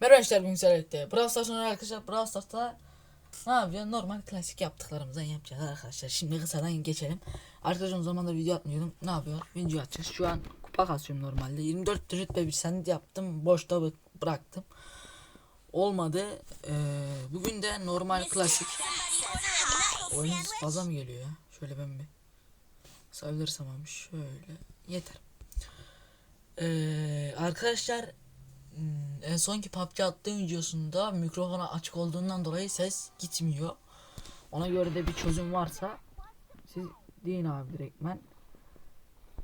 Merhaba arkadaşlar bugün sizlerle Brawl Stars oynuyoruz arkadaşlar Brawl Stars'ta ne yapacağız? Normal klasik yaptıklarımızdan yapacağız arkadaşlar. Şimdi kısadan geçelim. Arkadaşlar o zamandır video atmıyordum. Ne yapıyor? Video atacağız. Şu an kupa kasıyorum normalde. 24 rütbe bir send yaptım. Boşta bı- bıraktım. Olmadı. Ee, bugün de normal klasik. Oyun fazla mı geliyor ya? Şöyle ben bir sayabilirsem abi şöyle. Yeter. Ee, arkadaşlar en sonki PUBG attığım videosunda mikrofona açık olduğundan dolayı ses gitmiyor. Ona göre de bir çözüm varsa siz deyin abi direktmen.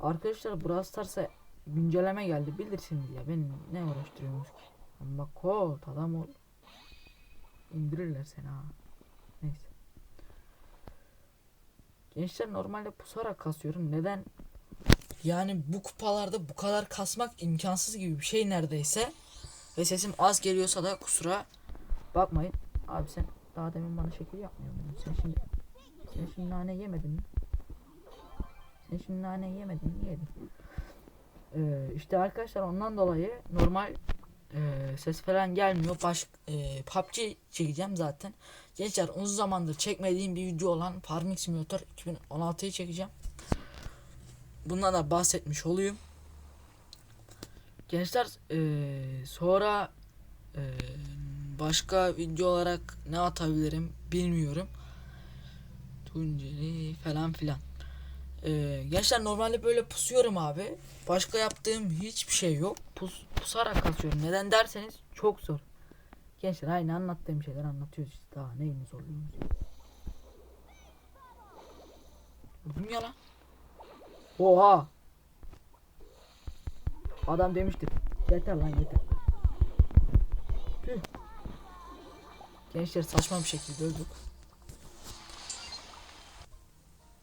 Arkadaşlar Brawl Stars'a güncelleme geldi bilirsiniz ya ben ne uğraştırıyorsunuz ki. Ama kol adam ol. İndirirler seni ha. Neyse. Gençler normalde pusarak kasıyorum. Neden? Yani bu kupalarda bu kadar kasmak imkansız gibi bir şey neredeyse. Ve sesim az geliyorsa da kusura bakmayın. Abi sen daha demin bana şekil yapmıyor muydun? Sen şimdi sen şimdi nane yemedin mi? Sen şimdi nane yemedin mi? Yedin. Ee, işte arkadaşlar ondan dolayı normal e, ses falan gelmiyor. Baş e, PUBG çekeceğim zaten. Gençler uzun zamandır çekmediğim bir video olan Farming Simulator 2016'yı çekeceğim. Bundan da bahsetmiş olayım. Gençler eee, sonra eee, başka video olarak ne atabilirim bilmiyorum. Tunceli falan filan. Eee, gençler normalde böyle pusuyorum abi. Başka yaptığım hiçbir şey yok. Pus, pusarak kasıyorum. Neden derseniz çok zor. Gençler aynı anlattığım şeyler anlatıyoruz işte. Daha neyimiz oluyor? Öldüm ya lan. Oha. Adam demiştir. Yeter lan yeter. Gençler saçma bir şekilde öldük.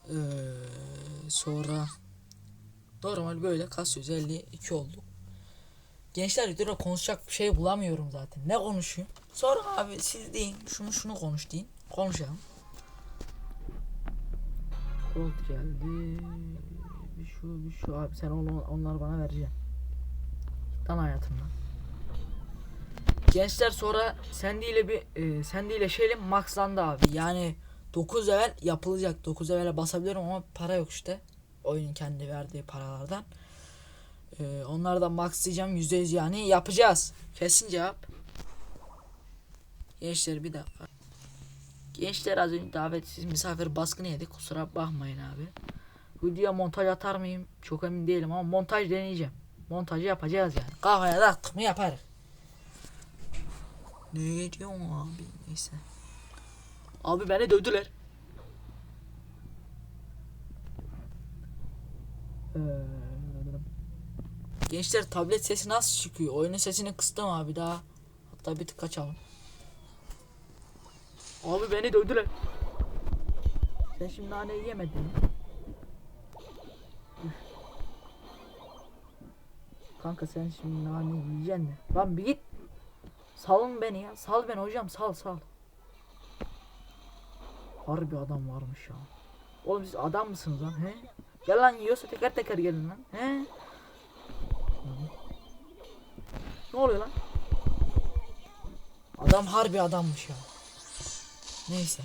Ee, sonra normal böyle kasıyoruz 52 olduk. Gençler videoda konuşacak bir şey bulamıyorum zaten. Ne konuşayım? Sonra abi siz deyin şunu şunu konuş deyin. Konuşalım. Gold geldi. Bir şu bir şu abi sen onu, onları bana vereceksin. Lan hayatımdan. Gençler sonra Sandy ile bir e, Sandy ile şeyle maxlandı abi. Yani 9 level yapılacak. 9 level'e basabiliyorum ama para yok işte. Oyunun kendi verdiği paralardan. E, onlardan maxlayacağım %100 yani yapacağız. Kesin cevap. Gençler bir dakika. Gençler az önce davetsiz misafir baskını yedik. Kusura bakmayın abi. Videoya montaj atar mıyım? Çok emin değilim ama montaj deneyeceğim. Montajı yapacağız yani. Kafaya taktık mı yaparız. Ne diyorsun abi? Neyse. Abi beni dövdüler. Ee, Gençler tablet sesi nasıl çıkıyor? Oyunun sesini kıstım abi daha. Hatta bir tık açalım. Abi beni dövdüler. Sen şimdi naneyi yemedin mi? Üf. Kanka sen şimdi naneyi yiyeceksin mi? Lan bir git. Salın beni ya. Sal beni hocam sal sal. Harbi adam varmış ya. Oğlum siz adam mısınız lan he? Gel lan yiyorsa teker teker gelin lan he? Ne oluyor lan? Adam harbi adammış ya. Neyse.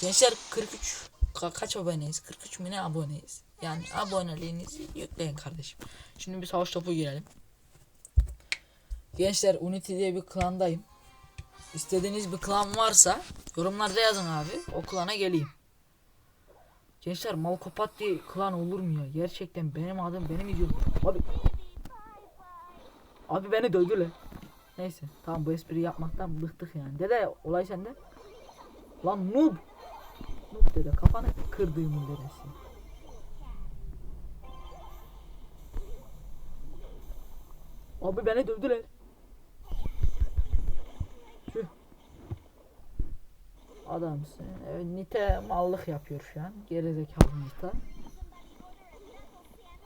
Gençler 43 ka- kaç aboneyiz? 43 mi ne aboneyiz? Yani aboneliğinizi yükleyin kardeşim. Şimdi bir savaş topu girelim. Gençler Unity diye bir klandayım. İstediğiniz bir klan varsa yorumlarda yazın abi. O klana geleyim. Gençler Malkopat diye klan olur mu ya? Gerçekten benim adım benim izliyorum. Abi. Abi beni dövdüler. Neyse tamam bu espri yapmaktan bıktık yani. Dede olay sende. Lan noob. Noob dede kafanı kırdığımın dedesi. Abi beni dövdüler. Tüh. Adamsın. Evet, Nite mallık yapıyor şu an. Gerizekalı Nite.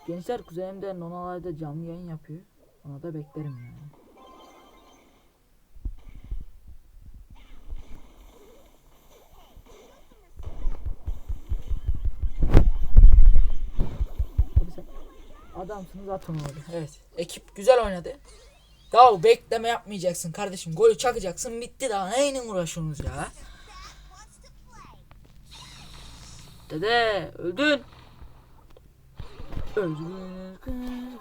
Gençler kuzenimde Nonalay'da canlı yayın yapıyor. Ona da beklerim yani. Abi sen adamsınız atın orada. Evet. Ekip güzel oynadı. Ya bekleme yapmayacaksın kardeşim. Golü çakacaksın bitti daha neyle uğraşıyorsunuz ya? Dede öldün. Öldün.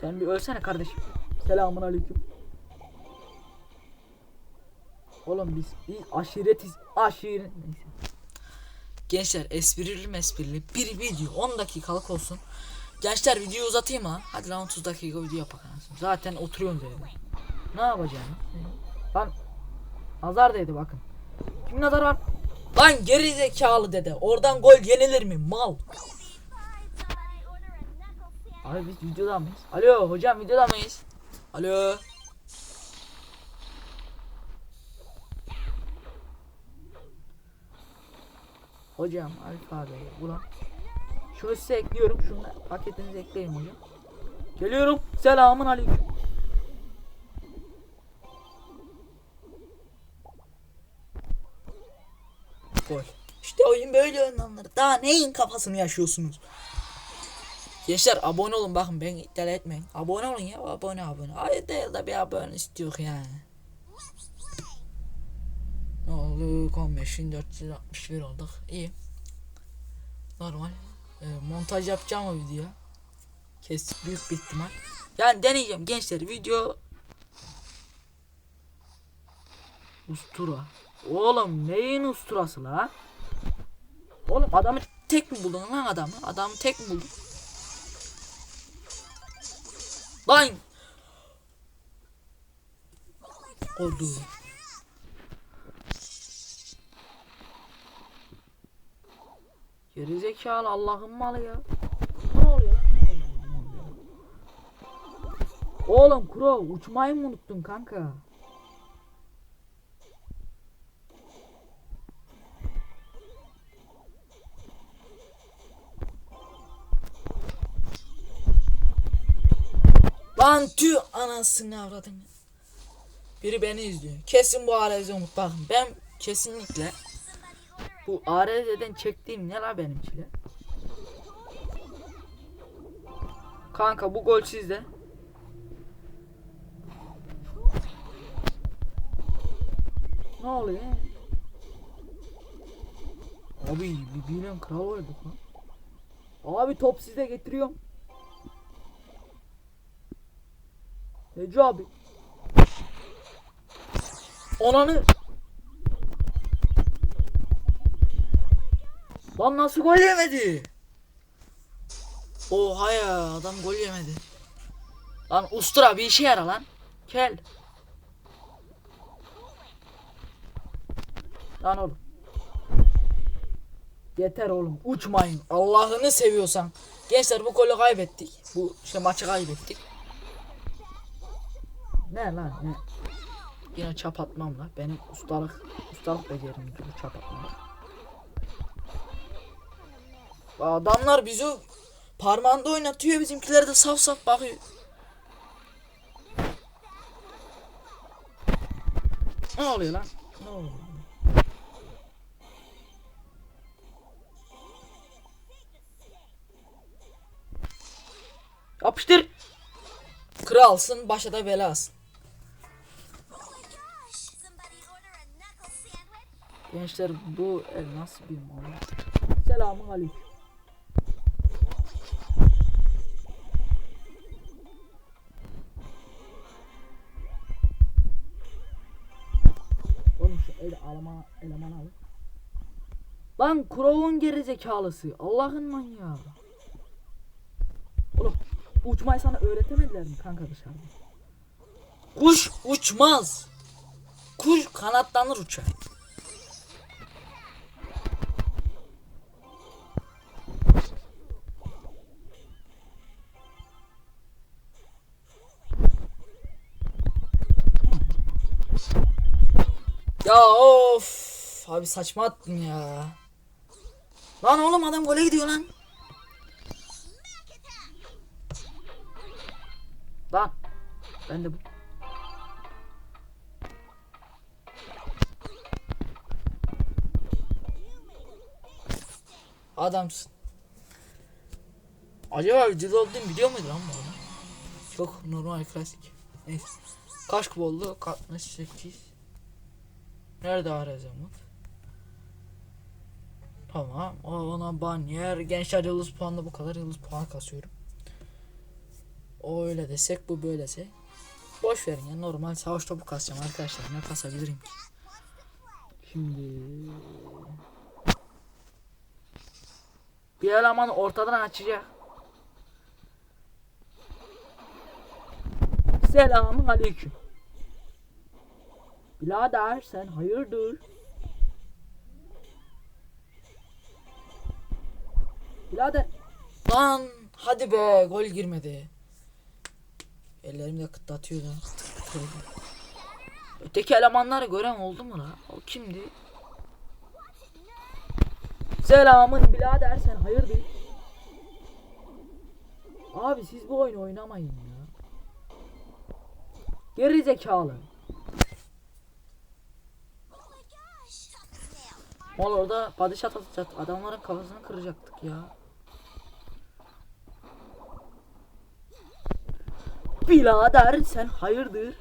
Sen bir ölsene kardeşim. Selamun aleyküm. Oğlum biz bir aşiretiz. Aşiret. Gençler esprili mesprili bir video 10 dakikalık olsun. Gençler videoyu uzatayım ha. Hadi lan 30 dakika video yapak. Zaten oturuyoruz evde. Ne yapacağım? Lan nazar değdi bakın. Kim nazar var? Lan geri zekalı dede. Oradan gol yenilir mi? Mal. Abi biz videoda mıyız? Alo hocam videoda mıyız? Alo. Hocam alfabe ulan. Şunu size ekliyorum. Şunu da paketinize ekleyin hocam. Geliyorum. Selamun aleyküm. Gol. İşte oyun böyle oynanır. Daha neyin kafasını yaşıyorsunuz? Gençler abone olun bakın ben iptal etmeyin. Abone olun ya abone abone. Ay değil de bir abone istiyor yani. Ne oldu? 15.461 olduk. İyi. Normal. Ee, montaj yapacağım o video. Kes büyük bir ihtimal. Yani deneyeceğim gençler video Ustura. Oğlum neyin usturası la? Oğlum adamı tek mi buldun lan adamı? Adamı tek mi buldun? Lan! Oldu. Gerizekalı Allah'ın malı ya. Ne oluyor lan? Oğlum Kuro uçmayı mı unuttun kanka? Lan tüh anasını avradın. Biri beni izliyor. Kesin bu umut. Bakın ben kesinlikle bu arezeden çektiğim ne la benimkiler? Kanka bu gol sizde. Ne oluyor? Abi birbiriyle kral olduk lan. Abi top size getiriyorum. Necmi abi. Ananı. Lan nasıl gol yemedi? Oha ya adam gol yemedi. Lan ustura bir işe yara lan. Kel. Lan oğlum. Yeter oğlum uçmayın. Allah'ını seviyorsan. Gençler bu golü kaybettik. Bu işte maçı kaybettik. Ne lan ne? Yine çap atmam la. Benim ustalık ustalık becerim bu çap atmak. Adamlar bizi parmağında oynatıyor bizimkiler de saf saf bakıyor. Ne oluyor lan? Ne oluyor? Yapıştır. Kralsın başa da belasın. Gençler bu el nasıl bir mal? Selamun aleyküm. Lan Kurov'un gerizekalısı. Allah'ın manyağı. Oğlum uçmayı sana öğretemediler mi kanka dışarıda? Kuş uçmaz. Kuş kanatlanır uçar. Ya of abi saçma attın ya. Lan oğlum adam gole gidiyor lan. Lan ben de bu. Adamsın. Acaba videoda olduğum video muydu lan bu arada? Çok normal klasik. Neyse. Kaç oldu? 68. Nerede Arez Umut? Tamam. Ona banyer. Gençler yıldız puanla bu kadar yıldız puan kasıyorum. O öyle desek bu böylese. Boş verin ya normal savaş topu kasacağım arkadaşlar. Ne kasabilirim ki? Şimdi bir eleman ortadan açacak. Selamun aleyküm. Birader sen hayırdır? Birader. Lan hadi be gol girmedi. Ellerim de kıtlatıyor da. Öteki elemanları gören oldu mu la? O kimdi? Selamın birader sen hayırdır? Abi siz bu oyunu oynamayın ya. Geri zekalı. Mal orada padişah atacak adamların kafasını kıracaktık ya. Birader sen hayırdır?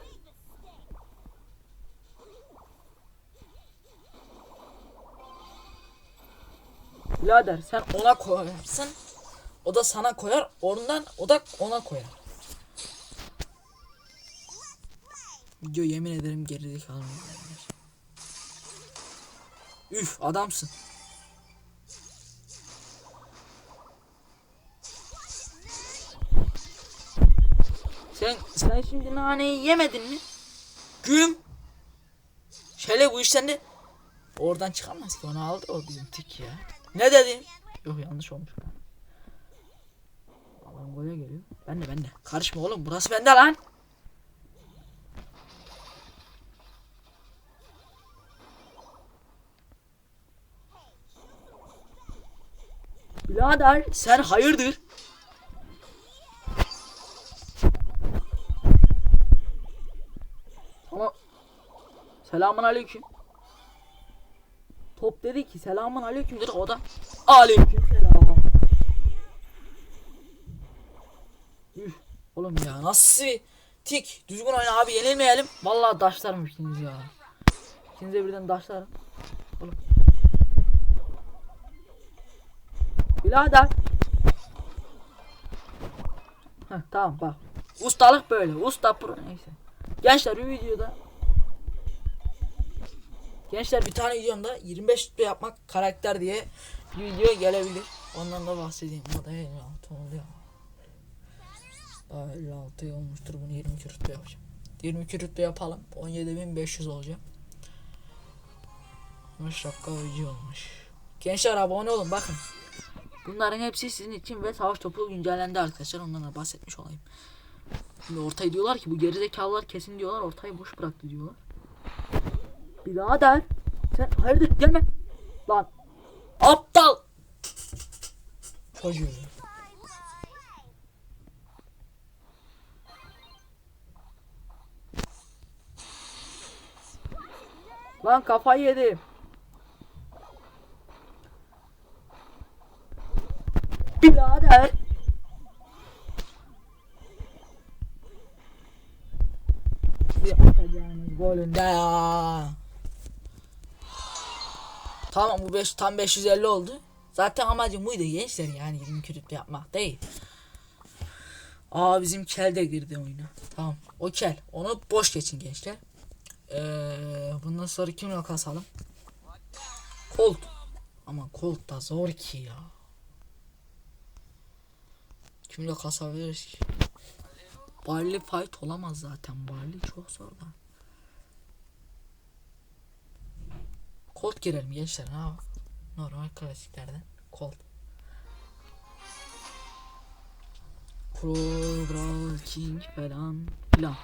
Birader sen ona koyarsın. O da sana koyar. Ondan o da ona koyar. Video yemin ederim gerizekalı. Üf adamsın. Sen sen şimdi naneyi yemedin mi? Güm. Şöyle bu işten de oradan çıkamaz ki onu aldı o bizim tik ya. Ne dedim? Yok yanlış olmuş. Adam gole geliyor. Ben de ben de. Karışma oğlum burası bende lan. Birader sen hayırdır? Selamun aleyküm. Top dedi ki selamun aleyküm dedi o da aleyküm selam. Üf, oğlum ya nasıl tik düzgün oyna abi yenilmeyelim. Vallahi daşlarım ikiniz ya. İkinize birden daşlarım. Oğlum. Birader. Heh, tamam bak. Ustalık böyle. Usta pro neyse. Gençler bir videoda Gençler bir tane videomda 25 rütbe yapmak karakter diye bir video gelebilir. Ondan da bahsedeyim. O da 56 oluyor. Daha 56 olmuştur bunu 22 rütbe yapacağım. 22 rütbe yapalım. 17.500 olacak. 15 dakika video olmuş. Gençler abone olun bakın. Bunların hepsi sizin için ve savaş topu güncellendi arkadaşlar. Ondan da bahsetmiş olayım. Şimdi ortaya diyorlar ki bu gerizekalılar kesin diyorlar ortayı boş bıraktı diyorlar. Birader sen hayırdır gelme. Lan aptal. Çocuğu. Lan kafayı yedim. Birader. Sizi atacağınız golünde ya. Tamam bu 5 tam 550 oldu. Zaten amacım buydu gençler yani 20 rütbe yapmak değil. Aa bizim kel de girdi oyuna. Tamam o kel. Onu boş geçin gençler. Ee, bundan sonra kimle kasalım? Colt. Ama Colt da zor ki ya. Kimle kasabiliriz ki? Barley fight olamaz zaten. Barley çok zor lan. Colt girelim gençler ha. Normal klasiklerden. Colt. Pro, King falan filan.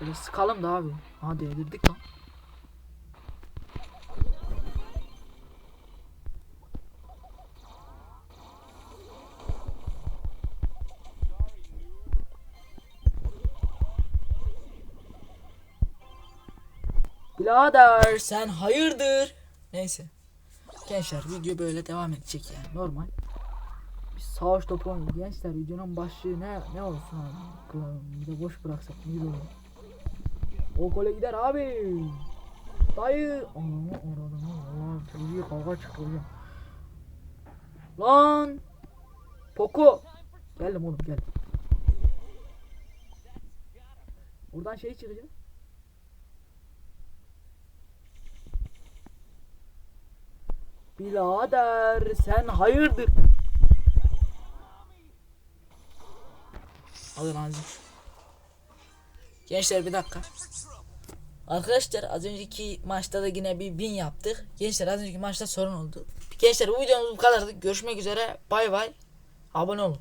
Böyle sıkalım da abi. Ha delirdik lan. Birader sen hayırdır? Neyse. Gençler video böyle devam edecek yani normal. Bir savaş topu oynayalım. Gençler videonun başlığı ne ne olsun abi? Bir de boş bıraksak iyi olur. O gole gider abi. Dayı. Ananı aradığını. Ulan çocuğu kavga çıktı. Lan. Poco. Geldim oğlum gel. Buradan şey çıkacak. Birader sen hayırdır? Alın azıcık. Gençler bir dakika. Arkadaşlar az önceki maçta da yine bir win yaptık. Gençler az önceki maçta sorun oldu. Gençler bu videomuz bu kadardı. Görüşmek üzere. Bay bay. Abone olun.